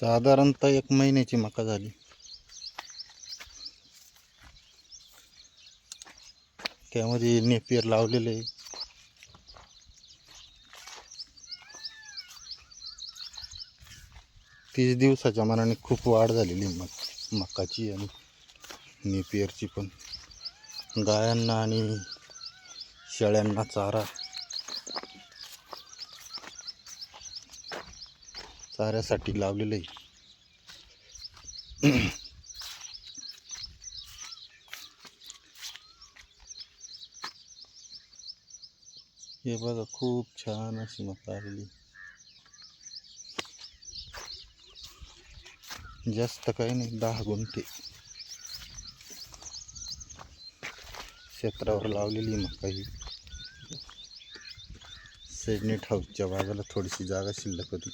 साधारणतः एक महिन्याची मका झाली. त्यामध्ये नेपियर लावलेलं आहे. तीस दिवसाच्या मनाने खूप वाढ झालेली आहे मक मकाची आणि नेपियरची पण. गायांना आणि शेळ्यांना चारा चाऱ्यासाठी लावलेलं आहे. हे बघा खूप छान अशी मका आलेली. जास्त काही नाही दहा गुंठे. क्षेत्रावर लावलेली मका ही. सेडनेट हाऊसच्या बाजूला थोडीशी जागा शिल्लक होती.